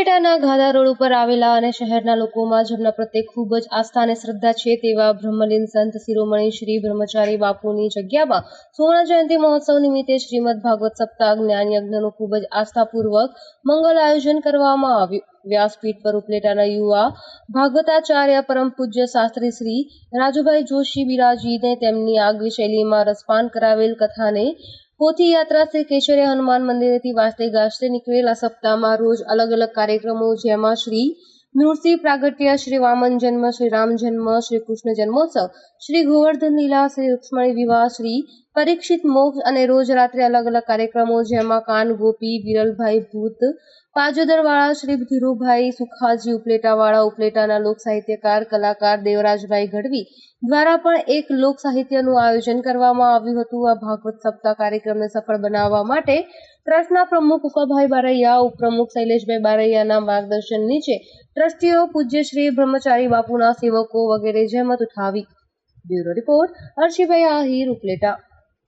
ઉપલેટાના ઘાધા road ઉપર આવેલા અને શહેરના લોકોમાં જેમના પ્રત્યે ખૂબ જ આસ્થા અને શ્રદ્ધા છે તેવા બ્રહ્મલીન સંત શિરોમણી શ્રી બ્રહ્મચારી બાપુની જગ્યામાં સુવર્ણ જયંતિ મહોત્સવ નિમિત્તે શ્રીમદ ભાગવત સપ્તાહ જ્ઞાન યજ્ઞનું ખૂબ જ આસ્થાપૂર્વક મંગલ આયોજન કરવામાં આવ્યું. વ્યાસપીઠ પર ઉપલેટાના યુવા ભાગવતાચાર્ય પરમ પૂજ્ય શાસ્ત્રી શ્રી રાજુભાઈ જોશી બિરાજીને તેમની આગવી શૈલીમાં રસપાન કરાવેલ કથાને પોથી યાત્રા શ્રી કેશરિયા હનુમાન મંદિરેથી વાસ્તે ગાજતે નીકળેલા સપ્તાહમાં રોજ અલગ અલગ કાર્યક્રમો, જેમાં શ્રી નૃસિંહ પ્રાગટ્ય, શ્રી વામન જન્મ, શ્રી રામ જન્મ, શ્રી કૃષ્ણ જન્મોત્સવ, શ્રી ગોવર્ધન લીલા, શ્રી રૂક્ષ્મણી વિવાહ, શ્રી પરીક્ષિત મોક્ષ અને રોજ રાત્રે અલગ અલગ કાર્યક્રમો, જેમાં કાન, ગોપી, વિરલભાઈ ભૂત, પાજોદરવાળા શ્રી ધીરુભાઈ સુખાજી, ઉપલેટાવાળા, ઉપલેટાના લોક સાહિત્યકાર, કલાકાર દેવરાજભાઈ ગઢવી દ્વારા પણ એક લોક સાહિત્યનું આયોજન કરવામાં આવ્યું હતું. આ ભાગવત સપ્તાહ કાર્યક્રમને સફળ બનાવવા માટે ટ્રસ્ટના પ્રમુખ ઉકાભાઈ બારૈયા, ઉપપ્રમુખ શૈલેષભાઈ બારૈયાના માર્ગદર્શન નીચે ટ્રસ્ટીઓ પૂજ્ય શ્રી બ્રહ્મચારી, બાપુના સેવકો વગેરે જહેમત ઉઠાવી. Bureau report Harshibhai Ahir, Upleta.